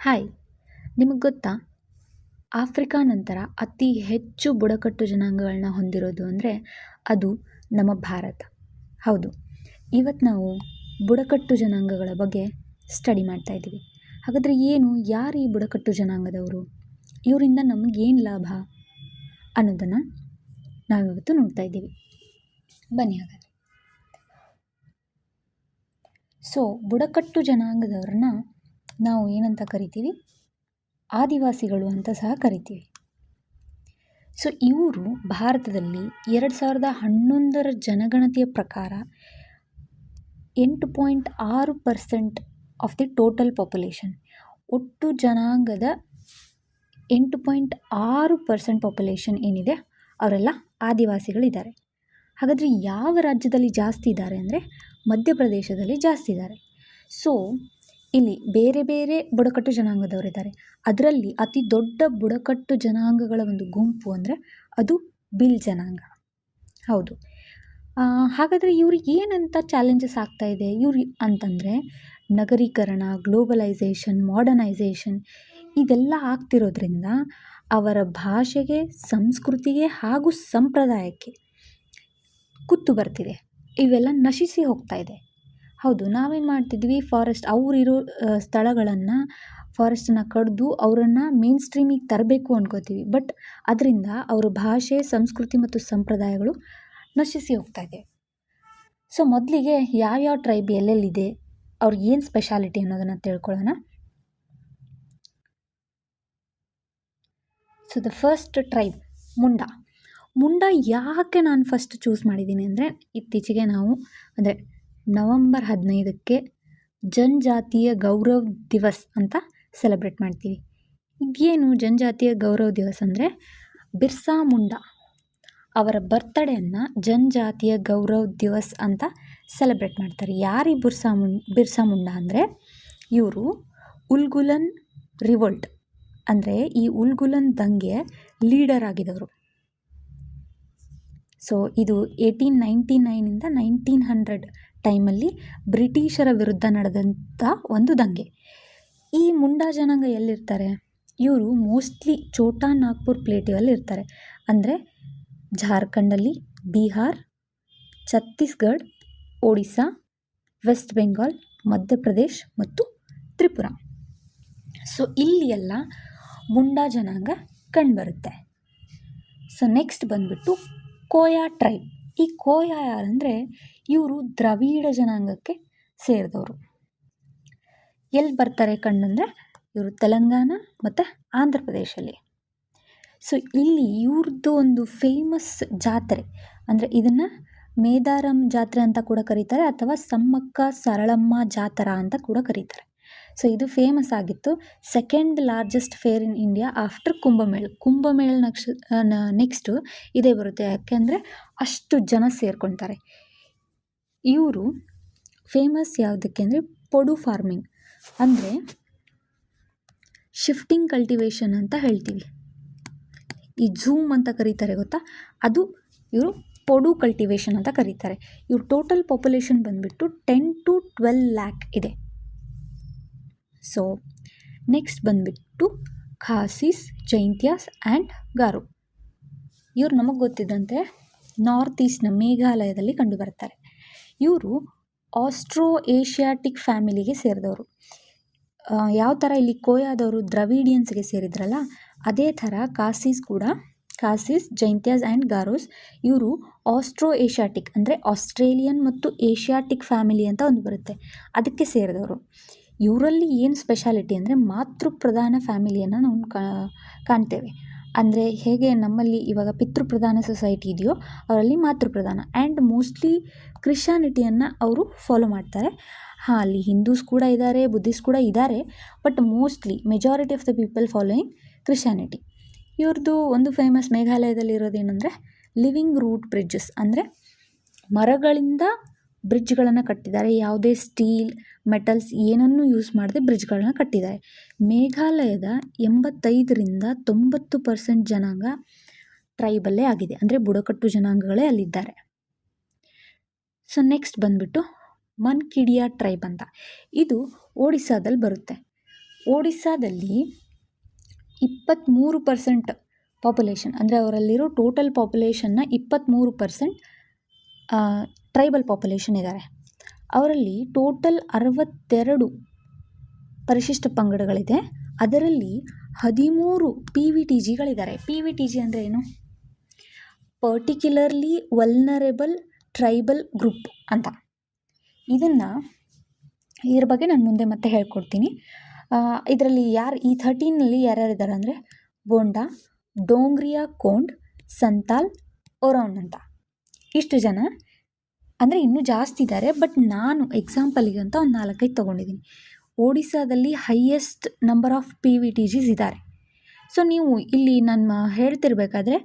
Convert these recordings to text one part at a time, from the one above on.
Hi. ನಿಮಗೆ ಗೊತ್ತಾ? Africa ನಂತರ ಅತಿ ಹೆಚ್ಚು ಬುಡಕಟ್ಟು ಜನಾಂಗಗಳನ್ನ ಹೊಂದಿರೋದು ಅಂದರೆ ಅದು ನಮ್ಮ ಭಾರತ. ಹೌದು. ಇವತ್ತು ನಾವು ಬುಡಕಟ್ಟು ಜನಾಂಗಗಳ ಬಗ್ಗೆ ಸ್ಟಡಿ ಮಾಡ್ತಾ ಇದ್ದೀವಿ. ಹಾಗಾದರೆ ಏನು, ಯಾರು ಈ ಬುಡಕಟ್ಟು ಜನಾಂಗದವರು? ಇವರಿಂದ ನಮಗೇನು ಲಾಭ? ಅನ್ನೋದನ್ನು ನಾವಿವತ್ತು ನೋಡ್ತಾ ಇದ್ದೀವಿ. ಬನ್ನಿ ಹಾಗಾದರೆ. ಸೊ ಬುಡಕಟ್ಟು ಜನಾಂಗದವ್ರನ್ನ ನಾವು ಏನಂತ ಕರಿತೀವಿ? ಆದಿವಾಸಿಗಳು ಅಂತ ಸಹ ಕರಿತೀವಿ. ಸೊ ಇವರು ಭಾರತದಲ್ಲಿ ಎರಡು ಸಾವಿರದ ಹನ್ನೊಂದರ ಜನಗಣತಿಯ ಪ್ರಕಾರ ಎಂಟು ಪಾಯಿಂಟ್ ಆರು percent of the total population ಒಟ್ಟು ಜನಾಂಗದ ಎಂಟು ಪಾಯಿಂಟ್ ಆರು ಪರ್ಸೆಂಟ್ ಪಾಪ್ಯುಲೇಷನ್ ಏನಿದೆ, ಅವರೆಲ್ಲ ಆದಿವಾಸಿಗಳಿದ್ದಾರೆ. ಹಾಗಾದರೆ ಯಾವ ರಾಜ್ಯದಲ್ಲಿ ಜಾಸ್ತಿ ಇದ್ದಾರೆ ಅಂದರೆ ಮಧ್ಯಪ್ರದೇಶದಲ್ಲಿ ಜಾಸ್ತಿ ಇದ್ದಾರೆ. ಸೊ ಇಲ್ಲಿ ಬೇರೆ ಬೇರೆ ಬುಡಕಟ್ಟು ಜನಾಂಗದವರಿದ್ದಾರೆ ಅದರಲ್ಲಿ ಅತಿ ದೊಡ್ಡ ಬುಡಕಟ್ಟು ಜನಾಂಗಗಳ ಒಂದು ಗುಂಪು ಅಂದರೆ ಅದು ಬಿಲ್ ಜನಾಂಗ. ಹೌದು. ಹಾಗಾದರೆ ಇವ್ರಿಗೆ ಏನಂತ ಚಾಲೆಂಜಸ್ ಆಗ್ತಾ ಇದೆ? ಇವ್ರು ಅಂತಂದರೆ ನಗರೀಕರಣ ಗ್ಲೋಬಲೈಸೇಷನ್ ಮಾಡರ್ನೈಸೇಷನ್ ಇದೆಲ್ಲ ಆಗ್ತಿರೋದ್ರಿಂದ ಅವರ ಭಾಷೆಗೆ, ಸಂಸ್ಕೃತಿಗೆ ಹಾಗೂ ಸಂಪ್ರದಾಯಕ್ಕೆ ಕುತ್ತು ಬರ್ತಿದೆ. ಇವೆಲ್ಲ ನಶಿಸಿ ಹೋಗ್ತಾ ಇದೆ. ಹೌದು, ನಾವೇನು ಮಾಡ್ತಿದ್ವಿ ಫಾರೆಸ್ಟ್ ಅವರಿರೋ ಸ್ಥಳಗಳನ್ನು ಫಾರೆಸ್ಟನ್ನು ಕಡಿದು ಅವರನ್ನು ಮೇನ್ ಸ್ಟ್ರೀಮಿಗೆ ತರಬೇಕು ಅನ್ಕೋತೀವಿ. ಬಟ್ ಅದರಿಂದ ಅವರ ಭಾಷೆ, ಸಂಸ್ಕೃತಿ ಮತ್ತು ಸಂಪ್ರದಾಯಗಳು ನಶಿಸಿ ಹೋಗ್ತಾ ಇದೆ. ಸೊ ಮೊದಲಿಗೆ ಯಾವ್ಯಾವ ಟ್ರೈಬ್ ಎಲ್ಲೆಲ್ಲಿದೆ ಅವ್ರಿಗೆ ಏನು ಸ್ಪೆಷಾಲಿಟಿ ಅನ್ನೋದನ್ನು ತಿಳ್ಕೊಳ್ಳೋಣ. So the first tribe Munda Munda ಯಾಕೆ ನಾನು ಫಸ್ಟ್ ಚೂಸ್ ಮಾಡಿದ್ದೀನಿ ಅಂದರೆ, ಇತ್ತೀಚೆಗೆ ನಾವು, ಅಂದರೆ ನವಂಬರ್ ಹದಿನೈದಕ್ಕೆ ಜನಜಾತಿಯ ಗೌರವ್ ದಿವಸ್ ಅಂತ ಸೆಲೆಬ್ರೇಟ್ ಮಾಡ್ತೀವಿ. ಈಗೇನು ಜನಜಾತಿಯ ಗೌರವ್ ದಿವಸ್ ಅಂದರೆ ಬಿರ್ಸಾ ಮುಂಡಾ ಅವರ ಬರ್ತಡೆಯನ್ನು ಜನಜಾತಿಯ ಗೌರವ್ ದಿವಸ್ ಅಂತ ಸೆಲೆಬ್ರೇಟ್ ಮಾಡ್ತಾರೆ. ಯಾರಿ ಬಿರ್ಸಾ ಮುನ್ ಬಿರ್ಸಾ ಮುಂಡಾ ಅಂದರೆ ಇವರು ಉಲ್ಗುಲನ್ ರಿವೋಲ್ಟ್ ಅಂದರೆ ಈ ಉಲ್ಗುಲನ್ ದಂಗೆ ಲೀಡರ್ ಆಗಿದವರು. ಸೊ ಇದು ಏಯ್ಟೀನ್ ನೈಂಟಿ ನೈನಿಂದ ನೈನ್ಟೀನ್ ಹಂಡ್ರೆಡ್ ಟೈಮಲ್ಲಿ ಬ್ರಿಟಿಷರ ವಿರುದ್ಧ ನಡೆದಂಥ ಒಂದು ದಂಗೆ. ಈ ಮುಂಡಾ ಜನಾಂಗ ಎಲ್ಲಿರ್ತಾರೆ? ಇವರು ಮೋಸ್ಟ್ಲಿ ಛೋಟಾ ನಾಗ್ಪುರ್ ಪ್ಲೇಟಿಯಲ್ಲಿ ಇರ್ತಾರೆ. ಅಂದರೆ ಜಾರ್ಖಂಡಲ್ಲಿ ಬಿಹಾರ್, ಛತ್ತೀಸ್ಗಢ, ಒಡಿಸ್ಸಾ, ವೆಸ್ಟ್ ಬೆಂಗಾಲ್ ಮಧ್ಯಪ್ರದೇಶ್ ಮತ್ತು ತ್ರಿಪುರ. ಸೊ ಇಲ್ಲಿ ಎಲ್ಲ ಮುಂಡಾ ಜನಾಂಗ ಕಂಡುಬರುತ್ತೆ. ಸೊ ನೆಕ್ಸ್ಟ್ ಬಂದುಬಿಟ್ಟು ಕೋಯಾ ಟ್ರೈಬ್ ಈ ಕೋಯಾ ಯಾರಂದರೆ ಇವರು ದ್ರವಿಡ ಜನಾಂಗಕ್ಕೆ ಸೇರಿದವರು. ಎಲ್ಲಿ ಬರ್ತಾರೆ ಕಂಡಂದರೆ ಇವರು ತೆಲಂಗಾಣ ಮತ್ತು ಆಂಧ್ರ ಪ್ರದೇಶಲ್ಲಿ. ಸೊ ಇಲ್ಲಿ ಇವ್ರದ್ದು ಒಂದು ಫೇಮಸ್ ಜಾತ್ರೆ, ಅಂದರೆ ಇದನ್ನು ಮೇದಾರಂ ಜಾತ್ರೆ ಅಂತ ಕೂಡ ಕರೀತಾರೆ, ಅಥವಾ ಸಮ್ಮಕ್ಕ ಸರಳಮ್ಮ ಜಾತ್ರಾ ಅಂತ ಕೂಡ ಕರೀತಾರೆ. ಸೊ ಇದು ಫೇಮಸ್ ಆಗಿತ್ತು. Second largest fair in India after Kumbh Mela Kumbh Mela Naksha next ಇದೇ ಬರುತ್ತೆ. ಯಾಕೆಂದರೆ ಅಷ್ಟು ಜನ ಸೇರ್ಕೊಳ್ತಾರೆ ಇವರು ಫೇಮಸ್ ಯಾವುದಕ್ಕೆ ಅಂದರೆ ಪೊಡು ಫಾರ್ಮಿಂಗ್ ಅಂದರೆ ಶಿಫ್ಟಿಂಗ್ ಕಲ್ಟಿವೇಷನ್ ಅಂತ ಹೇಳ್ತೀವಿ. ಈ ಝೂಮ್ ಅಂತ ಕರೀತಾರೆ ಗೊತ್ತಾ? ಅದು ಇವರು ಪೊಡು ಕಲ್ಟಿವೇಷನ್ ಅಂತ ಕರೀತಾರೆ. ಇವ್ರ ಟೋಟಲ್ ಪಾಪ್ಯುಲೇಷನ್ ಬಂದುಬಿಟ್ಟು ಟೆನ್ ಟು ಟ್ವೆಲ್ ಲ್ಯಾಕ್ ಇದೆ. ಸೊ ನೆಕ್ಸ್ಟ್ ಬಂದುಬಿಟ್ಟು ಖಾಸೀಸ್, ಜೈಂತ್ಯಾಸ್ ಆ್ಯಂಡ್ ಗಾರು. ಇವರು ನಮಗೆ ಗೊತ್ತಿದ್ದಂತೆ ನಾರ್ತ್ ಈಸ್ಟ್ನ ಮೇಘಾಲಯದಲ್ಲಿ ಕಂಡುಬರ್ತಾರೆ ಇವರು ಆಸ್ಟ್ರೋ ಏಷ್ಯಾಟಿಕ್ ಫ್ಯಾಮಿಲಿಗೆ ಸೇರಿದವರು. ಯಾವ ಥರ ಇಲ್ಲಿ ಕೋಯಾದವರು ದ್ರವಿಡಿಯನ್ಸ್ಗೆ ಸೇರಿದ್ರಲ್ಲ, ಅದೇ ಥರ ಕಾಸೀಸ್ ಕೂಡ, ಕಾಸೀಸ್, ಜೈಂತ್ಯಾಸ್ ಆ್ಯಂಡ್ ಗಾರೋಸ್, ಇವರು ಆಸ್ಟ್ರೋ ಏಷ್ಯಾಟಿಕ್ ಅಂದರೆ ಆಸ್ಟ್ರೇಲಿಯನ್ ಮತ್ತು ಏಷ್ಯಾಟಿಕ್ ಫ್ಯಾಮಿಲಿ ಅಂತ ಒಂದು ಬರುತ್ತೆ, ಅದಕ್ಕೆ ಸೇರಿದವರು. ಇವರಲ್ಲಿ ಏನು ಸ್ಪೆಷಾಲಿಟಿ ಅಂದರೆ ಮಾತೃ ಪ್ರಧಾನ ಫ್ಯಾಮಿಲಿಯನ್ನು ನಾವು ಕಾಣ್ತೇವೆ. ಅಂದರೆ ಹೇಗೆ ನಮ್ಮಲ್ಲಿ ಇವಾಗ ಪಿತೃಪ್ರಧಾನ ಸೊಸೈಟಿ ಇದೆಯೋ ಅವರಲ್ಲಿ ಮಾತೃಪ್ರಧಾನ. ಆ್ಯಂಡ್ ಮೋಸ್ಟ್ಲಿ ಕ್ರಿಶ್ಚಾನಿಟಿಯನ್ನು ಅವರು ಫಾಲೋ ಮಾಡ್ತಾರೆ. ಹಾಂ, ಅಲ್ಲಿ ಹಿಂದೂಸ್ ಕೂಡ ಇದ್ದಾರೆ ಬುದ್ಧಿಸ್ಟ್ ಕೂಡ ಇದ್ದಾರೆ but mostly majority of the people following Christianity ಇವ್ರದ್ದು ಒಂದು ಫೇಮಸ್ ಮೇಘಾಲಯದಲ್ಲಿ ಇರೋದೇನೆಂದರೆ ಲಿವಿಂಗ್ ರೂಟ್ ಬ್ರಿಡ್ಜಸ್ ಅಂದರೆ ಮರಗಳಿಂದ ಬ್ರಿಡ್ಜ್ಗಳನ್ನು ಕಟ್ಟಿದ್ದಾರೆ. ಯಾವುದೇ ಸ್ಟೀಲ್, ಮೆಟಲ್ಸ್ ಏನನ್ನೂ ಯೂಸ್ ಮಾಡದೆ ಬ್ರಿಡ್ಜ್ಗಳನ್ನ ಕಟ್ಟಿದ್ದಾರೆ. ಮೇಘಾಲಯದ ಎಂಬತ್ತೈದರಿಂದ ತೊಂಬತ್ತು ಪರ್ಸೆಂಟ್ ಜನಾಂಗ ಟ್ರೈಬಲ್ಲೇ ಆಗಿದೆ. ಅಂದರೆ ಬುಡಕಟ್ಟು ಜನಾಂಗಗಳೇ ಅಲ್ಲಿದ್ದಾರೆ. ಸೊ ನೆಕ್ಸ್ಟ್ ಬಂದುಬಿಟ್ಟು ಮನ್ಕಿಡಿಯಾ ಟ್ರೈಬ್ ಅಂತ. ಇದು ಒಡಿಸ್ಸಾದಲ್ಲಿ ಬರುತ್ತೆ. ಒಡಿಸ್ಸಾದಲ್ಲಿ ಇಪ್ಪತ್ತ್ಮೂರು ಪರ್ಸೆಂಟ್ ಪಾಪ್ಯುಲೇಷನ್, ಅಂದರೆ ಅವರಲ್ಲಿರೋ ಟೋಟಲ್ ಪಾಪ್ಯುಲೇಷನ್ನ ಇಪ್ಪತ್ತ್ಮೂರು ಪರ್ಸೆಂಟ್ ಟ್ರೈಬಲ್ ಪಾಪ್ಯುಲೇಷನ್ ಇದ್ದಾರೆ ಅವರಲ್ಲಿ ಟೋಟಲ್ ಅರವತ್ತೆರಡು ಪರಿಶಿಷ್ಟ ಪಂಗಡಗಳಿದೆ. ಅದರಲ್ಲಿ ಹದಿಮೂರು ಪಿ ವಿ ಟಿ ಜಿಗಳಿದ್ದಾರೆ ಪಿ ವಿ ಟಿ ಜಿ ಅಂದರೆ ಏನು? ಪರ್ಟಿಕ್ಯುಲರ್ಲಿ ವಲ್ನರೇಬಲ್ ಟ್ರೈಬಲ್ ಗ್ರೂಪ್ ಅಂತ. ಇದನ್ನು ಇದ್ರ ಬಗ್ಗೆ ನಾನು ಮುಂದೆ ಮತ್ತೆ ಹೇಳ್ಕೊಡ್ತೀನಿ. ಇದರಲ್ಲಿ ಯಾರು, ಈ ಥರ್ಟೀನಲ್ಲಿ ಯಾರ್ಯಾರಿದ್ದಾರೆ ಅಂದರೆ ಬೋಂಡಾ, ಡೋಂಗ್ರಿಯಾ, ಕೋಂಡ್, ಸಂತಾಲ್, ಒರೌನ್ ಅಂತ. ಇಷ್ಟು ಜನ. ಅಂದರೆ ಇನ್ನೂ ಜಾಸ್ತಿ ಇದ್ದಾರೆ ಬಟ್ ನಾನು ಎಕ್ಸಾಂಪಲಿಗೆ ಅಂತ ಒಂದು ನಾಲ್ಕೈದು ತೊಗೊಂಡಿದ್ದೀನಿ ಒಡಿಸ್ಸಾದಲ್ಲಿ highest number of P V T Gs ಇದ್ದಾರೆ ಸೊ ನೀವು ಇಲ್ಲಿ ನಾನು ಹೇಳ್ತಿರ್ಬೇಕಾದ್ರೆ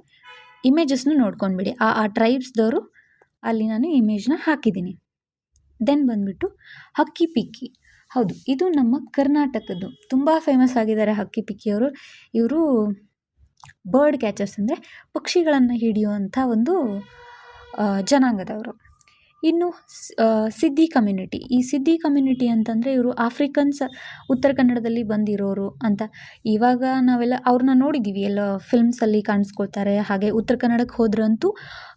ಇಮೇಜಸ್ನ ನೋಡ್ಕೊಂಡ್ಬಿಡಿ. ಆ ಆ ಟ್ರೈಬ್ಸ್ದವರು ಅಲ್ಲಿ ನಾನು ಇಮೇಜ್ನ ಹಾಕಿದ್ದೀನಿ ದೆನ್ ಬಂದುಬಿಟ್ಟು ಹಕ್ಕಿ ಪಿಕ್ಕಿ. ಹೌದು, ಇದು ನಮ್ಮ ಕರ್ನಾಟಕದ್ದು. ತುಂಬ ಫೇಮಸ್ ಆಗಿದ್ದಾರೆ ಹಕ್ಕಿ ಪಿಕ್ಕಿಯವರು ಇವರು ಬರ್ಡ್ ಕ್ಯಾಚರ್ಸ್ ಅಂದರೆ ಪಕ್ಷಿಗಳನ್ನು ಹಿಡಿಯುವಂಥ ಒಂದು ಜನಾಂಗದವರು. ಇನ್ನು ಸಿದ್ದಿ ಕಮ್ಯುನಿಟಿ. ಈ ಸಿದ್ದಿ ಕಮ್ಯುನಿಟಿ ಅಂತಂದರೆ ಇವರು ಆಫ್ರಿಕನ್ಸ್, ಉತ್ತರ ಕನ್ನಡದಲ್ಲಿ ಬಂದಿರೋರು ಅಂತ. ಇವಾಗ ನಾವೆಲ್ಲ ಅವ್ರನ್ನ ನೋಡಿದ್ದೀವಿ ಎಲ್ಲ ಫಿಲ್ಮ್ಸಲ್ಲಿ ಕಾಣಿಸ್ಕೊಳ್ತಾರೆ. ಹಾಗೆ ಉತ್ತರ ಕನ್ನಡಕ್ಕೆ ಹೋದ್ರಂತೂ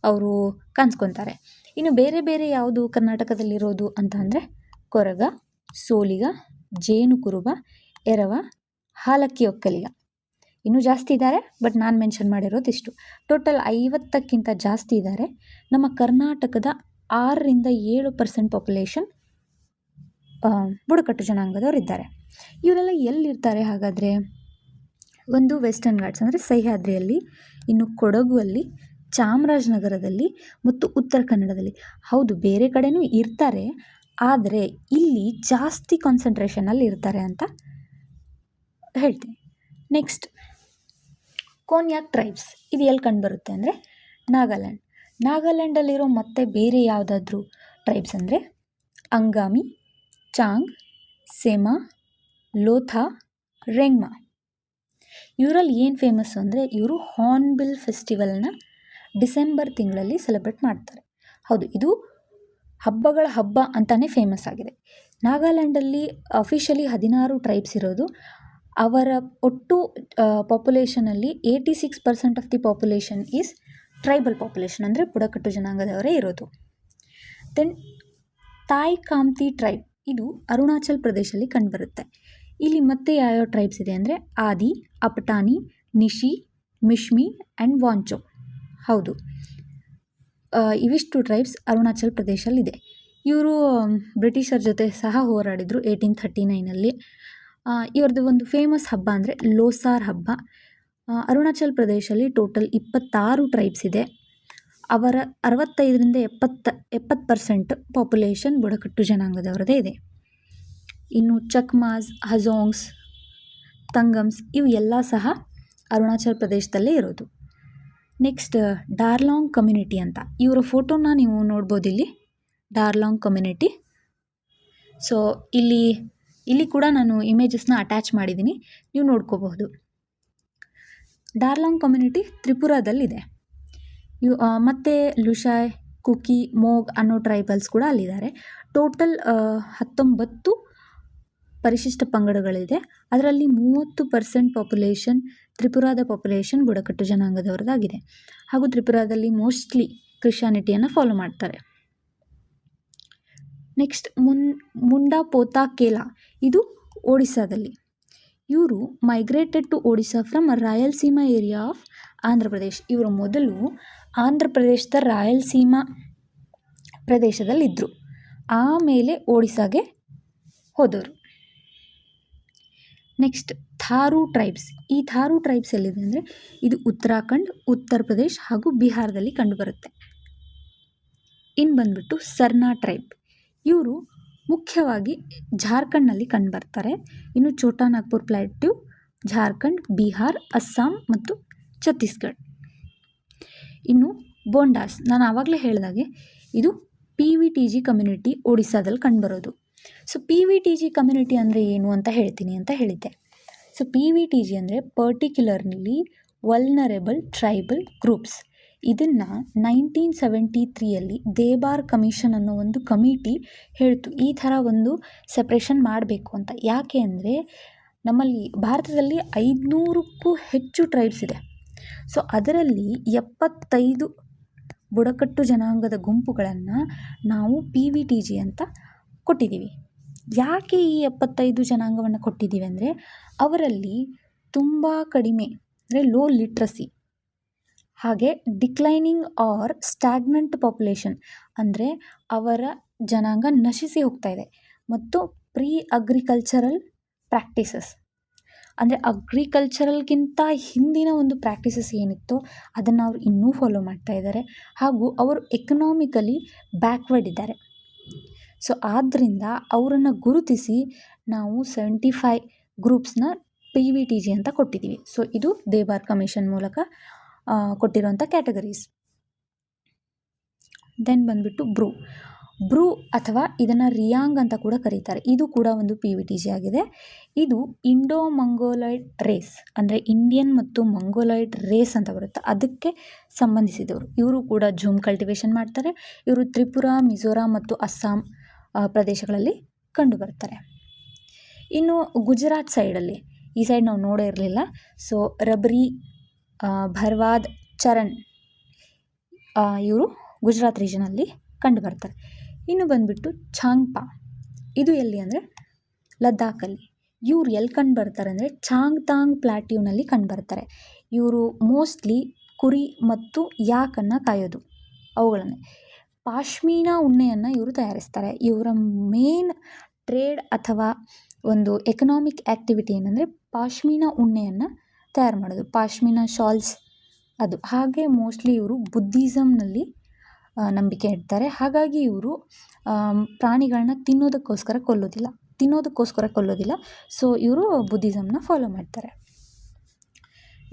ಅವರು ಕಾಣಿಸ್ಕೊತಾರೆ ಇನ್ನು ಬೇರೆ ಬೇರೆ ಯಾವುದು ಕರ್ನಾಟಕದಲ್ಲಿರೋದು ಅಂತ ಅಂದರೆ ಕೊರಗ, ಸೋಲಿಗ ಜೇನು ಕುರುಬ ಎರವ, ಹಾಲಕ್ಕಿ ಒಕ್ಕಲಿಗ. ಇನ್ನೂ ಜಾಸ್ತಿ ಇದ್ದಾರೆ ಬಟ್ ನಾನು ಮೆನ್ಷನ್ ಮಾಡಿರೋದು ಇಷ್ಟು ಟೋಟಲ್ ಐವತ್ತಕ್ಕಿಂತ ಜಾಸ್ತಿ ಇದ್ದಾರೆ ನಮ್ಮ ಕರ್ನಾಟಕದ ಆರರಿಂದ ಏಳು ಪರ್ಸೆಂಟ್ ಪಾಪ್ಯುಲೇಷನ್ ಬುಡಕಟ್ಟು ಜನಾಂಗದವ್ರು ಇದ್ದಾರೆ ಇವರೆಲ್ಲ ಎಲ್ಲಿರ್ತಾರೆ ಹಾಗಾದರೆ? ಒಂದು ವೆಸ್ಟರ್ನ್ ಘಾಟ್ಸ್ ಅಂದರೆ ಸಹ್ಯಾದ್ರಿಯಲ್ಲಿ, ಇನ್ನು ಕೊಡಗುವಲ್ಲಿ, ಚಾಮರಾಜನಗರದಲ್ಲಿ ಮತ್ತು ಉತ್ತರ ಕನ್ನಡದಲ್ಲಿ. ಹೌದು, ಬೇರೆ ಕಡೆಯೂ ಇರ್ತಾರೆ, ಆದರೆ ಇಲ್ಲಿ ಜಾಸ್ತಿ ಕಾನ್ಸಂಟ್ರೇಷನಲ್ಲಿ ಇರ್ತಾರೆ ಅಂತ ಹೇಳ್ತೀನಿ. ನೆಕ್ಸ್ಟ್ ಕೋನ್ಯಾಕ್ ಟ್ರೈಬ್ಸ್ ಇದು ಎಲ್ಲಿ ಕಂಡುಬರುತ್ತೆ ಅಂದರೆ ನಾಗಾಲ್ಯಾಂಡ್. ನಾಗಾಲ್ಯಾಂಡಲ್ಲಿರೋ ಮತ್ತೆ ಬೇರೆ ಯಾವುದಾದ್ರೂ ಟ್ರೈಬ್ಸ್ ಅಂದರೆ ಅಂಗಾಮಿ, ಚಾಂಗ್, ಸೆಮಾ, ಲೋಥಾ, ರೆಂಗ್ಮಾ. ಇವರಲ್ಲಿ ಏನು ಫೇಮಸ್ಸು ಅಂದರೆ ಇವರು ಹಾರ್ನ್ಬಿಲ್ ಫೆಸ್ಟಿವಲ್ನ ಡಿಸೆಂಬರ್ ತಿಂಗಳಲ್ಲಿ ಸೆಲೆಬ್ರೇಟ್ ಮಾಡ್ತಾರೆ. ಹೌದು, ಇದು ಹಬ್ಬಗಳ ಹಬ್ಬ ಅಂತಲೇ ಫೇಮಸ್ ಆಗಿದೆ. ನಾಗಾಲ್ಯಾಂಡಲ್ಲಿ ಅಫಿಷಿಯಲಿ ಹದಿನಾರು ಟ್ರೈಬ್ಸ್ ಇರೋದು. ಅವರ ಒಟ್ಟು ಪಾಪ್ಯುಲೇಷನಲ್ಲಿ eighty six percent of the population is tribal population ಅಂದರೆ ಬುಡಕಟ್ಟು ಜನಾಂಗದವರೇ ಇರೋದು. ದೆನ್ ತಾಯ್ ಕಾಮ್ತಿ ಟ್ರೈಬ್, ಇದು ಅರುಣಾಚಲ್ ಪ್ರದೇಶದಲ್ಲಿ ಕಂಡುಬರುತ್ತೆ. ಇಲ್ಲಿ ಮತ್ತೆ ಯಾವ್ಯಾವ ಟ್ರೈಬ್ಸ್ ಇದೆ ಅಂದರೆ ಆದಿ, ಅಪಟಾನಿ, ನಿಶಿ, ಮಿಶ್ಮಿ ಆ್ಯಂಡ್ ವಾಂಚೋ. ಹೌದು. ಇವಿಷ್ಟು ಟ್ರೈಬ್ಸ್ ಅರುಣಾಚಲ್ ಪ್ರದೇಶಲ್ಲಿದೆ. ಇವರು ಬ್ರಿಟಿಷರ ಜೊತೆ ಸಹ ಹೋರಾಡಿದರು ಏಯ್ಟೀನ್ ಥರ್ಟಿ ನೈನಲ್ಲಿ. ಇವ್ರದ್ದು ಒಂದು ಫೇಮಸ್ ಹಬ್ಬ ಅಂದರೆ ಲೋಸಾರ್ ಹಬ್ಬ. ಅರುಣಾಚಲ್ ಪ್ರದೇಶಲ್ಲಿ ಟೋಟಲ್ ಇಪ್ಪತ್ತಾರು ಟ್ರೈಬ್ಸ್ ಇದೆ. ಅವರ ಅರವತ್ತೈದರಿಂದ ಎಪ್ಪತ್ತ, ಎಪ್ಪತ್ತು ಪರ್ಸೆಂಟ್ ಪಾಪ್ಯುಲೇಷನ್ ಬುಡಕಟ್ಟು ಜನಾಂಗದವರದೇ ಇದೆ. ಇನ್ನು ಚಕ್ಮಾಸ್, ಹಜೋಂಗ್ಸ್, ತಂಗಮ್ಸ್ ಇವು ಎಲ್ಲ ಸಹ ಅರುಣಾಚಲ್ ಪ್ರದೇಶದಲ್ಲೇ ಇರೋದು. ನೆಕ್ಸ್ಟ್ ಡಾರ್ಲಾಂಗ್ ಕಮ್ಯುನಿಟಿ ಅಂತ. ಇವರ ಫೋಟೋನ ನೀವು ನೋಡ್ಬೋದು ಇಲ್ಲಿ ಡಾರ್ಲಾಂಗ್ ಕಮ್ಯುನಿಟಿ ಸೊ ಇಲ್ಲಿ ಇಲ್ಲಿ ಕೂಡ ನಾನು ಇಮೇಜಸ್ನ ಅಟ್ಯಾಚ್ ಮಾಡಿದ್ದೀನಿ ನೀವು ನೋಡ್ಕೋಬಹುದು. ಡಾರ್ಲಾಂಗ್ ಕಮ್ಯುನಿಟಿ ತ್ರಿಪುರಾದಲ್ಲಿದೆ. ಇವು ಮತ್ತು ಲುಷಾಯ್ ಕುಕಿ, ಮೋಗ್ ಅನ್ನೋ ಟ್ರೈಬಲ್ಸ್ ಕೂಡ ಅಲ್ಲಿದ್ದಾರೆ. ಟೋಟಲ್ ಹತ್ತೊಂಬತ್ತು ಪರಿಶಿಷ್ಟ ಪಂಗಡಗಳಿದೆ. ಅದರಲ್ಲಿ ಮೂವತ್ತು ಪರ್ಸೆಂಟ್ ಪಾಪ್ಯುಲೇಷನ್ ತ್ರಿಪುರಾದ ಪಾಪ್ಯುಲೇಷನ್ ಬುಡಕಟ್ಟು ಜನಾಂಗದವ್ರದ್ದಾಗಿದೆ. ಹಾಗೂ ತ್ರಿಪುರಾದಲ್ಲಿ ಮೋಸ್ಟ್ಲಿ ಕ್ರಿಶ್ಚಾನಿಟಿಯನ್ನು ಫಾಲೋ ಮಾಡ್ತಾರೆ. ನೆಕ್ಸ್ಟ್ ಮುನ್, ಮುಂಡಾ ಪೋತಾ ಕೇಲಾ. ಇದು ಒಡಿಸ್ಸಾದಲ್ಲಿ. ಇವರು migrated to Odisha from Rayalaseema area of Andhra Pradesh ಇವರು ಮೊದಲು ಆಂಧ್ರ ಪ್ರದೇಶದ ರಾಯಲಸೀಮಾ ಪ್ರದೇಶದಲ್ಲಿದ್ದರು ಆಮೇಲೆ ಒಡಿಸ್ಸಾಗೆ ಹೋದವರು. ನೆಕ್ಸ್ಟ್ ಥಾರು ಟ್ರೈಬ್ಸ್ ಈ ಥಾರು ಟ್ರೈಬ್ಸ್ ಎಲ್ಲಿದೆ ಅಂದರೆ ಇದು ಉತ್ತರಾಖಂಡ್, ಉತ್ತರ ಪ್ರದೇಶ್ ಹಾಗೂ ಬಿಹಾರದಲ್ಲಿ ಕಂಡುಬರುತ್ತೆ ಇನ್ನು ಬಂದ್ಬಿಟ್ಟು ಸರ್ನಾ ಟ್ರೈಬ್ ಇವರು ಮುಖ್ಯವಾಗಿ ಜಾರ್ಖಂಡ್ನಲ್ಲಿ ಕಂಡುಬರ್ತಾರೆ. ಇನ್ನು ಛೋಟಾ ನಾಗ್ಪುರ್ ಪ್ಲಾಟ್ಯೂ ಜಾರ್ಖಂಡ್, ಬಿಹಾರ್, ಅಸ್ಸಾಂ ಮತ್ತು ಛತ್ತೀಸ್ಗಢ. ಇನ್ನು ಬೋಂಡಾಸ್, ನಾನು ಆವಾಗಲೇ ಹೇಳಿದಾಗೆ ಇದು P V T G community ಒಡಿಸ್ಸಾದಲ್ಲಿ ಕಂಡುಬರೋದು. So, P V T G community ಅಂದರೆ ಏನು ಅಂತ ಹೇಳ್ತೀನಿ ಅಂತ ಹೇಳಿದ್ದೆ. So, P V T G ಅಂದರೆ ಪರ್ಟಿಕ್ಯುಲರ್ಲಿ ವಲ್ನರೇಬಲ್ ಟ್ರೈಬಲ್ ಗ್ರೂಪ್ಸ್. ಇದನ್ನು ನೈನ್ಟೀನ್ ಸೆವೆಂಟಿ ತ್ರೀಯಲ್ಲಿ ದೇಬಾರ್ ಕಮಿಷನ್ ಅನ್ನೋ ಒಂದು ಕಮಿಟಿ ಹೇಳ್ತು. ಈ ಥರ ಒಂದು ಸೆಪ್ರೇಷನ್ ಮಾಡಬೇಕು ಅಂತ. ಯಾಕೆ ಅಂದರೆ ನಮ್ಮಲ್ಲಿ ಭಾರತದಲ್ಲಿ ಐದುನೂರಕ್ಕೂ ಹೆಚ್ಚು ಟ್ರೈಬ್ಸ್ ಇದೆ. ಸೊ ಅದರಲ್ಲಿ ಎಪ್ಪತ್ತೈದು ಬುಡಕಟ್ಟು ಜನಾಂಗದ ಗುಂಪುಗಳನ್ನು ನಾವು ಪಿ ವಿ ಟಿ ಜಿ ಅಂತ ಕೊಟ್ಟಿದ್ದೀವಿ ಯಾಕೆ ಈ ಎಪ್ಪತ್ತೈದು ಜನಾಂಗವನ್ನು ಕೊಟ್ಟಿದ್ದೀವಿ ಅಂದರೆ ಅವರಲ್ಲಿ ತುಂಬ ಕಡಿಮೆ, ಅಂದರೆ ಲೋ ಲಿಟ್ರಸಿ ಹಾಗೆ ಡಿಕ್ಲೈನಿಂಗ್ ಆರ್ ಸ್ಟ್ಯಾಗ್ನೆಂಟ್ ಪಾಪ್ಯುಲೇಷನ್ ಅಂದರೆ ಅವರ ಜನಾಂಗ ನಶಿಸಿ ಹೋಗ್ತಾ ಇದೆ. ಮತ್ತು ಪ್ರೀ ಅಗ್ರಿಕಲ್ಚರಲ್ ಪ್ರಾಕ್ಟೀಸಸ್ ಅಂದರೆ ಅಗ್ರಿಕಲ್ಚರಲ್ಗಿಂತ ಹಿಂದಿನ ಒಂದು ಪ್ರಾಕ್ಟೀಸಸ್ ಏನಿತ್ತು ಅದನ್ನು ಅವರು ಇನ್ನೂ ಫಾಲೋ ಮಾಡ್ತಾ ಇದ್ದಾರೆ ಹಾಗೂ ಅವರು ಎಕನಾಮಿಕಲಿ ಬ್ಯಾಕ್ವರ್ಡ್ ಇದ್ದಾರೆ. ಸೊ ಆದ್ದರಿಂದ ಅವರನ್ನು ಗುರುತಿಸಿ ನಾವು ಸೆವೆಂಟಿ ಫೈ ಗ್ರೂಪ್ಸ್ನ ಪಿ ವಿ ಟಿ ಜಿ ಅಂತ ಕೊಟ್ಟಿದ್ದೀವಿ ಸೊ ಇದು ದೇಬಾರ್ ಕಮಿಷನ್ ಮೂಲಕ ಕೊಟ್ಟಿರುವಂಥ ಕ್ಯಾಟಗರೀಸ್ ದೆನ್ ಬಂದುಬಿಟ್ಟು ಬ್ರೂ ಬ್ರೂ ಅಥವಾ ಇದನ್ನು ರಿಯಾಂಗ್ ಅಂತ ಕೂಡ ಕರೀತಾರೆ. ಇದು ಕೂಡ ಒಂದು ಪಿ ವಿ ಟಿ ಜಿ ಆಗಿದೆ. ಇದು ಇಂಡೋ ಮಂಗೋಲಾಯ್ಡ್ ರೇಸ್, ಅಂದರೆ ಇಂಡಿಯನ್ ಮತ್ತು ಮಂಗೋಲಾಯ್ಡ್ ರೇಸ್ ಅಂತ ಬರುತ್ತೆ. ಅದಕ್ಕೆ ಸಂಬಂಧಿಸಿದವರು. ಇವರು ಕೂಡ ಜೂಮ್ ಕಲ್ಟಿವೇಷನ್ ಮಾಡ್ತಾರೆ. ಇವರು ತ್ರಿಪುರ, ಮಿಜೋರಾಂ ಮತ್ತು ಅಸ್ಸಾಂ ಪ್ರದೇಶಗಳಲ್ಲಿ ಕಂಡುಬರ್ತಾರೆ. ಇನ್ನು ಗುಜರಾತ್ ಸೈಡಲ್ಲಿ ಈ ಸೈಡ್ ನಾವು ನೋಡೇ ಇರಲಿಲ್ಲ. ಸೊ ರಬ್ರಿ ಭರ್ವಾದ್ ಚರಣ್ ಇವರು ಗುಜರಾತ್ ರೀಜನಲ್ಲಿ ಕಂಡುಬರ್ತಾರೆ ಇನ್ನು ಬಂದುಬಿಟ್ಟು ಛಾಂಗ್ಪಾ ಇದು ಎಲ್ಲಿ ಅಂದರೆ ಲದ್ದಾಖಲ್ಲಿ ಇವ್ರು ಎಲ್ಲಿ ಕಂಡು ಬರ್ತಾರೆ ಅಂದರೆ ಚಾಂಗ್ತಾಂಗ್ ಪ್ಲಾಟ್ಯೂನಲ್ಲಿ ಕಂಡುಬರ್ತಾರೆ ಇವರು ಮೋಸ್ಟ್ಲಿ ಕುರಿ ಮತ್ತು ಯಾಕನ್ನು ಕಾಯೋದು ಅವುಗಳನ್ನೇ. ಪಾಶ್ಮೀನಾ ಉಣ್ಣೆಯನ್ನು ಇವರು ತಯಾರಿಸ್ತಾರೆ. ಇವರ ಮೇನ್ ಟ್ರೇಡ್ ಅಥವಾ ಒಂದು ಎಕನಾಮಿಕ್ ಆ್ಯಕ್ಟಿವಿಟಿ ಏನಂದರೆ ಪಾಶ್ಮೀನಾ ಉಣ್ಣೆಯನ್ನು ತಯಾರು ಮಾಡೋದು, ಪಾಶ್ಮೀನಾ ಶಾಲ್ಸ್ ಅದು. ಹಾಗೆ ಮೋಸ್ಟ್ಲಿ ಇವರು ಬುದ್ಧಿಸಮ್ನಲ್ಲಿ ನಂಬಿಕೆ ಇಡ್ತಾರೆ. ಹಾಗಾಗಿ ಇವರು ಪ್ರಾಣಿಗಳನ್ನ ತಿನ್ನೋದಕ್ಕೋಸ್ಕರ ಕೊಲ್ಲೋದಿಲ್ಲ. ತಿನ್ನೋದಕ್ಕೋಸ್ಕರ ಕೊಲ್ಲೋದಿಲ್ಲ. ಸೊ ಇವರು ಬುದ್ಧಿಸಮ್ನ ಫಾಲೋ ಮಾಡ್ತಾರೆ.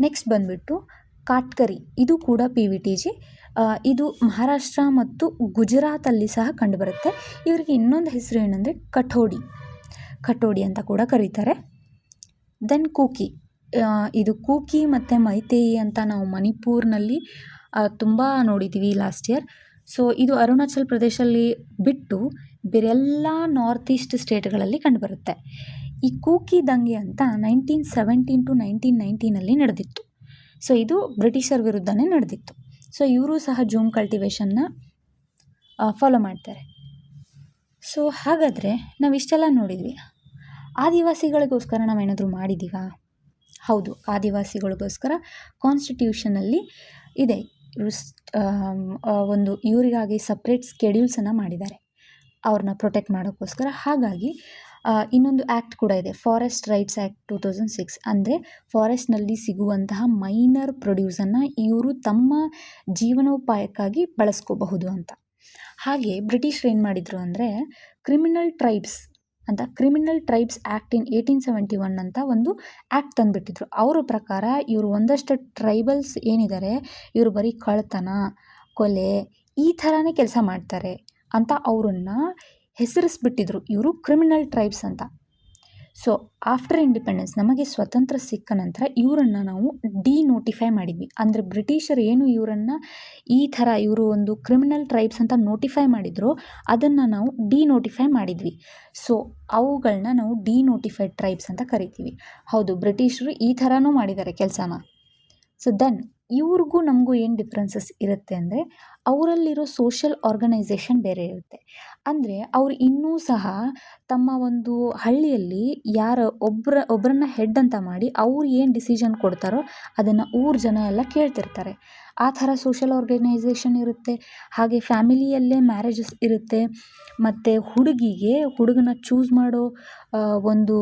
ನೆಕ್ಸ್ಟ್ ಬಂದುಬಿಟ್ಟು, ಕಾಟ್ಕರಿ. ಇದು ಕೂಡ ಪಿ ವಿ ಟಿ ಜಿ. ಇದು ಮಹಾರಾಷ್ಟ್ರ ಮತ್ತು ಗುಜರಾತಲ್ಲಿ ಸಹ ಕಂಡುಬರುತ್ತೆ. ಇವರಿಗೆ ಇನ್ನೊಂದು ಹೆಸರು ಏನಂದರೆ ಕಠೋಡಿ. ಕಠೋಡಿ ಅಂತ ಕೂಡ ಕರೀತಾರೆ. ದೆನ್ ಕೂಕಿ ಇದು ಕೂಕಿ ಮತ್ತು ಮೈತೇಯಿ ಅಂತ ನಾವು ಮಣಿಪುರ್ನಲ್ಲಿ ತುಂಬ ನೋಡಿದ್ದೀವಿ ಲಾಸ್ಟ್ ಇಯರ್ ಸೊ ಇದು ಅರುಣಾಚಲ್ ಪ್ರದೇಶಲ್ಲಿ ಬಿಟ್ಟು ಬೇರೆಲ್ಲ ನಾರ್ತ್ ಈಸ್ಟ್ ಸ್ಟೇಟ್ಗಳಲ್ಲಿ ಕಂಡುಬರುತ್ತೆ. ಈ ಕೂಕಿ ದಂಗೆ ಅಂತ ನೈನ್ಟೀನ್ ಸೆವೆಂಟೀನ್ ಟು ನೈನ್ಟೀನ್ ನೈನ್ಟೀನಲ್ಲಿ ನಡೆದಿತ್ತು. ಸೊ ಇದು ಬ್ರಿಟಿಷರ್ ವಿರುದ್ಧನೇ ನಡೆದಿತ್ತು. ಸೊ ಇವರು ಸಹ ಜೂಮ್ ಕಲ್ಟಿವೇಷನ್ನ ಫಾಲೋ ಮಾಡ್ತಾರೆ. ಸೊ ಹಾಗಾದರೆ ನಾವು ಇಷ್ಟೆಲ್ಲ ನೋಡಿದ್ವಿ. ಆದಿವಾಸಿಗಳಿಗೋಸ್ಕರ ನಾವೇನಾದರೂ ಮಾಡಿದ್ದೀವಾ ಹೌದು, ಆದಿವಾಸಿಗಳಿಗೋಸ್ಕರ ಕಾನ್ಸ್ಟಿಟ್ಯೂಷನಲ್ಲಿ ಇದೆ. ಒಂದು ಇವರಿಗಾಗಿ ಸಪ್ರೇಟ್ ಸ್ಕೆಡ್ಯೂಲ್ಸನ್ನು ಮಾಡಿದ್ದಾರೆ. ಅವ್ರನ್ನ ಪ್ರೊಟೆಕ್ಟ್ ಮಾಡೋಕ್ಕೋಸ್ಕರ. ಹಾಗಾಗಿ ಇನ್ನೊಂದು ಆ್ಯಕ್ಟ್ ಕೂಡ ಇದೆ. Forest rights act two thousand six ಅಂದರೆ ಫಾರೆಸ್ಟ್ನಲ್ಲಿ ಸಿಗುವಂತಹ ಮೈನರ್ ಪ್ರೊಡ್ಯೂಸನ್ನು ಇವರು ತಮ್ಮ ಜೀವನೋಪಾಯಕ್ಕಾಗಿ ಬಳಸ್ಕೋಬಹುದು ಅಂತ. ಹಾಗೆ ಬ್ರಿಟಿಷರು ಏನು ಮಾಡಿದರು ಅಂದರೆ ಕ್ರಿಮಿನಲ್ ಟ್ರೈಬ್ಸ್ ಅಂತ criminal tribes act in eighteen seventy one ಅಂತ ಒಂದು ಆ್ಯಕ್ಟ್ ತಂದುಬಿಟ್ಟಿದ್ರು. ಅವರ ಪ್ರಕಾರ ಇವರು ಒಂದಷ್ಟು ಟ್ರೈಬಲ್ಸ್ ಏನಿದ್ದಾರೆ ಇವರು ಬರೀ ಕಳ್ತನ ಕೊಲೆ ಈ ಥರನೇ ಕೆಲಸ ಮಾಡ್ತಾರೆ ಅಂತ ಅವರನ್ನು ಹೆಸರಿಸ್ಬಿಟ್ಟಿದ್ರು. ಇವರು ಕ್ರಿಮಿನಲ್ ಟ್ರೈಬ್ಸ್ ಅಂತ. ಸೊ ಆಫ್ಟರ್ ಇಂಡಿಪೆಂಡೆನ್ಸ್ ನಮಗೆ ಸ್ವತಂತ್ರ ಸಿಕ್ಕ ನಂತರ ಇವರನ್ನು ನಾವು ಡಿನೋಟಿಫೈ ಮಾಡಿದ್ವಿ. ಅಂದರೆ ಬ್ರಿಟಿಷರು ಏನು ಇವರನ್ನು ಈ ಥರ ಇವರು ಒಂದು ಕ್ರಿಮಿನಲ್ ಟ್ರೈಬ್ಸ್ ಅಂತ ನೋಟಿಫೈ ಮಾಡಿದ್ರು, ಅದನ್ನು ನಾವು ಡಿನೋಟಿಫೈ ಮಾಡಿದ್ವಿ. ಸೊ ಅವುಗಳನ್ನ ನಾವು ಡಿನೋಟಿಫೈಡ್ ಟ್ರೈಬ್ಸ್ ಅಂತ ಕರಿತೀವಿ. ಹೌದು, ಬ್ರಿಟಿಷರು ಈ ಥರನೂ ಮಾಡಿದ್ದಾರೆ ಕೆಲಸನ. ಸೊ ದೆನ್ ಇವ್ರಿಗೂ ನಮಗೂ ಏನು ಡಿಫ್ರೆನ್ಸಸ್ ಇರುತ್ತೆ ಅಂದರೆ ಅವರಲ್ಲಿರೋ ಸೋಷಲ್ ಆರ್ಗನೈಸೇಷನ್ ಬೇರೆ ಇರುತ್ತೆ. ಅಂದರೆ ಅವ್ರು ಇನ್ನೂ ಸಹ ತಮ್ಮ ಒಂದು ಹಳ್ಳಿಯಲ್ಲಿ ಯಾರು ಒಬ್ಬರ ಒಬ್ಬರನ್ನ ಹೆಡ್ ಅಂತ ಮಾಡಿ ಅವ್ರು ಏನು ಡಿಸಿಷನ್ ಕೊಡ್ತಾರೋ ಅದನ್ನು ಊರ ಜನ ಎಲ್ಲ ಕೇಳ್ತಿರ್ತಾರೆ. ಆ ಥರ ಸೋಷಲ್ ಆರ್ಗನೈಸೇಷನ್ ಇರುತ್ತೆ. ಹಾಗೆ ಫ್ಯಾಮಿಲಿಯಲ್ಲೇ ಮ್ಯಾರೇಜಸ್ ಇರುತ್ತೆ. ಮತ್ತು ಹುಡುಗಿಗೆ ಹುಡುಗನ ಚೂಸ್ ಮಾಡೋ ಒಂದು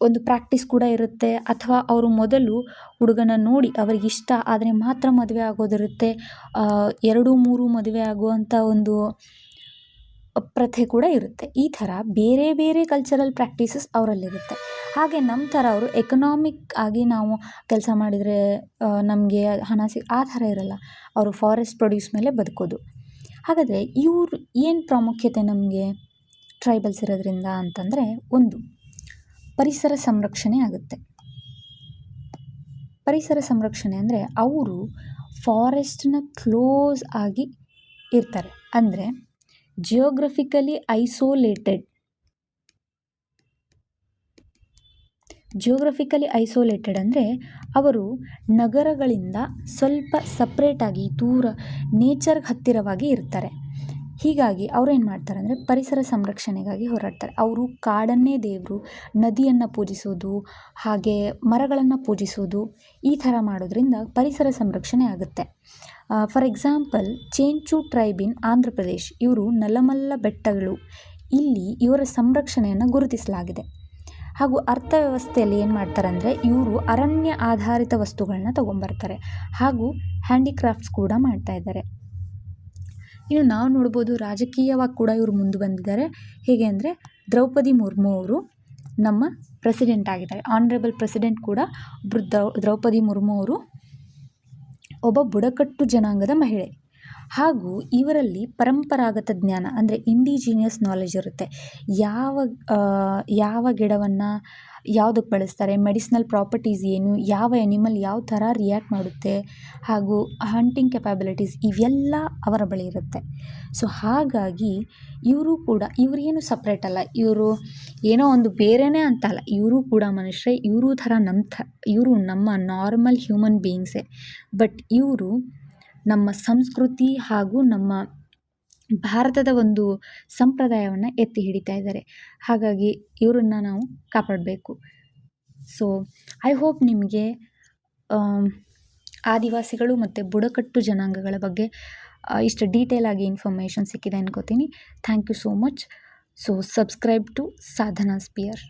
ಒಂದು ಪ್ರಾಕ್ಟೀಸ್ ಕೂಡ ಇರುತ್ತೆ. ಅಥವಾ ಅವರು ಮೊದಲು ಹುಡುಗನ ನೋಡಿ ಅವ್ರಿಗೆ ಇಷ್ಟ ಆದರೆ ಮಾತ್ರ ಮದುವೆ ಆಗೋದಿರುತ್ತೆ. ಎರಡು, ಮೂರು ಮದುವೆ ಆಗುವಂಥ ಒಂದು ಪ್ರಥೆ ಕೂಡ ಇರುತ್ತೆ. ಈ ಥರ ಬೇರೆ ಬೇರೆ ಕಲ್ಚರಲ್ ಪ್ರಾಕ್ಟೀಸಸ್ ಅವರಲ್ಲಿರುತ್ತೆ. ಹಾಗೆ ನಮ್ಮ ಥರ ಅವರು ಎಕನಾಮಿಕ್ ಆಗಿ ನಾವು ಕೆಲಸ ಮಾಡಿದರೆ ನಮಗೆ ಹಣ ಸಿ, ಆ ಥರ ಇರಲ್ಲ. ಅವರು ಫಾರೆಸ್ಟ್ ಪ್ರೊಡ್ಯೂಸ್ ಮೇಲೆ ಬದುಕೋದು. ಹಾಗಾದರೆ ಇವರು ಏನು ಪ್ರಾಮುಖ್ಯತೆ ನಮಗೆ ಟ್ರೈಬಲ್ಸ್ ಇರೋದ್ರಿಂದ ಅಂತಂದರೆ ಒಂದು. ಪರಿಸರ ಸಂರಕ್ಷಣೆ ಆಗುತ್ತೆ. ಪರಿಸರ ಸಂರಕ್ಷಣೆ ಅಂದರೆ ಅವರು ಫಾರೆಸ್ಟನ್ನ ಕ್ಲೋಸ್ ಆಗಿ ಇರ್ತಾರೆ. ಅಂದರೆ ಜಿಯೋಗ್ರಫಿಕಲಿ ಐಸೋಲೇಟೆಡ್ ಜಿಯೋಗ್ರಫಿಕಲಿ ಐಸೋಲೇಟೆಡ್ ಅಂದರೆ ಅವರು ನಗರಗಳಿಂದ ಸ್ವಲ್ಪ ಸಪ್ರೇಟಾಗಿ ದೂರ ನೇಚರ್ಗೆ ಹತ್ತಿರವಾಗಿ ಇರ್ತಾರೆ. ಹೀಗಾಗಿ ಅವ್ರು ಏನು ಮಾಡ್ತಾರೆ ಅಂದರೆ ಪರಿಸರ ಸಂರಕ್ಷಣೆಗಾಗಿ ಹೋರಾಡ್ತಾರೆ. ಅವರು ಕಾಡನ್ನೇ ದೇವರು, ನದಿಯನ್ನು ಪೂಜಿಸೋದು, ಹಾಗೆ ಮರಗಳನ್ನು ಪೂಜಿಸೋದು, ಈ ಥರ ಮಾಡೋದ್ರಿಂದ ಪರಿಸರ ಸಂರಕ್ಷಣೆ ಆಗುತ್ತೆ. For example Chenchu tribe in Andhra Pradesh ಇವರು ನಲ್ಲಮಲ್ಲ ಬೆಟ್ಟಗಳು, ಇಲ್ಲಿ ಇವರ ಸಂರಕ್ಷಣೆಯನ್ನು ಗುರುತಿಸಲಾಗಿದೆ. ಹಾಗೂ ಅರ್ಥವ್ಯವಸ್ಥೆಯಲ್ಲಿ ಏನು ಮಾಡ್ತಾರೆ ಅಂದರೆ ಇವರು ಅರಣ್ಯ ಆಧಾರಿತ ವಸ್ತುಗಳನ್ನ ತೊಗೊಂಬರ್ತಾರೆ. ಹಾಗೂ ಹ್ಯಾಂಡಿಕ್ರಾಫ್ಟ್ಸ್ ಕೂಡ ಮಾಡ್ತಾ ಇದ್ದಾರೆ. ಇನ್ನು ನಾವು ನೋಡ್ಬೋದು ರಾಜಕೀಯವಾಗಿ ಕೂಡ ಇವರು ಮುಂದೆ ಬಂದಿದ್ದಾರೆ. ಹೇಗೆ ಅಂದರೆ ದ್ರೌಪದಿ ಮುರ್ಮು ಅವರು ನಮ್ಮ ಪ್ರೆಸಿಡೆಂಟ್ ಆಗಿದ್ದಾರೆ. ಆನರೇಬಲ್ ಪ್ರೆಸಿಡೆಂಟ್ ಕೂಡ ಒಬ್ಬರು ದ್ರೌ ದ್ರೌಪದಿ ಮುರ್ಮು ಅವರು ಒಬ್ಬ ಬುಡಕಟ್ಟು ಜನಾಂಗದ ಮಹಿಳೆ. ಹಾಗೂ ಇವರಲ್ಲಿ ಪರಂಪರಾಗತ ಜ್ಞಾನ ಅಂದರೆ ಇಂಡಿಜಿನಿಯಸ್ ನಾಲೆಜ್ ಇರುತ್ತೆ. ಯಾವ ಯಾವ ಗಿಡವನ್ನು ಯಾವುದಕ್ಕೆ ಬಳಸ್ತಾರೆ? ಮೆಡಿಸ್ನಲ್ ಪ್ರಾಪರ್ಟೀಸ್ ಏನು? ಯಾವ ಎನಿಮಲ್ ಯಾವ ಥರ ರಿಯಾಕ್ಟ್ ಮಾಡುತ್ತೆ? ಹಾಗೂ ಹಂಟಿಂಗ್ ಕೆಪಾಬಿಲಿಟೀಸ್ ಇವೆಲ್ಲ ಅವರ ಬಳಿ ಇರುತ್ತೆ. ಸೊ ಹಾಗಾಗಿ ಇವರು ಕೂಡ ಇವರೇನು ಸಪ್ರೇಟ್ ಅಲ್ಲ. ಇವರು ಏನೋ ಒಂದು ಬೇರೆಯೇ ಅಂತಲ್ಲ ಇವರು ಕೂಡ ಮನುಷ್ಯರೇ, ಇವರು ಥರ ನಮ್ಮ ಥ, ಇವರು ನಮ್ಮ ನಾರ್ಮಲ್ ಹ್ಯೂಮನ್ ಬೀಯಿಂಗ್ಸೇ ಬಟ್ ಇವರು ನಮ್ಮ ಸಂಸ್ಕೃತಿ ಹಾಗೂ ನಮ್ಮ ಭಾರತದ ಒಂದು ಸಂಪ್ರದಾಯವನ್ನು ಎತ್ತಿ ಹಿಡಿತಾ ಇದ್ದಾರೆ. ಹಾಗಾಗಿ ಇವರನ್ನ ನಾವು ಕಾಪಾಡಬೇಕು. ಸೊ ಐ ಹೋಪ್ ನಿಮಗೆ ಆದಿವಾಸಿಗಳು ಮತ್ತು ಬುಡಕಟ್ಟು ಜನಾಂಗಗಳ ಬಗ್ಗೆ ಇಷ್ಟು ಡೀಟೇಲ್ ಆಗಿ ಇನ್ಫಾರ್ಮೇಷನ್ ಸಿಕ್ಕಿದೆ ಅನ್ಕೋತೀನಿ. Thank you so much so subscribe to Sadhana Spear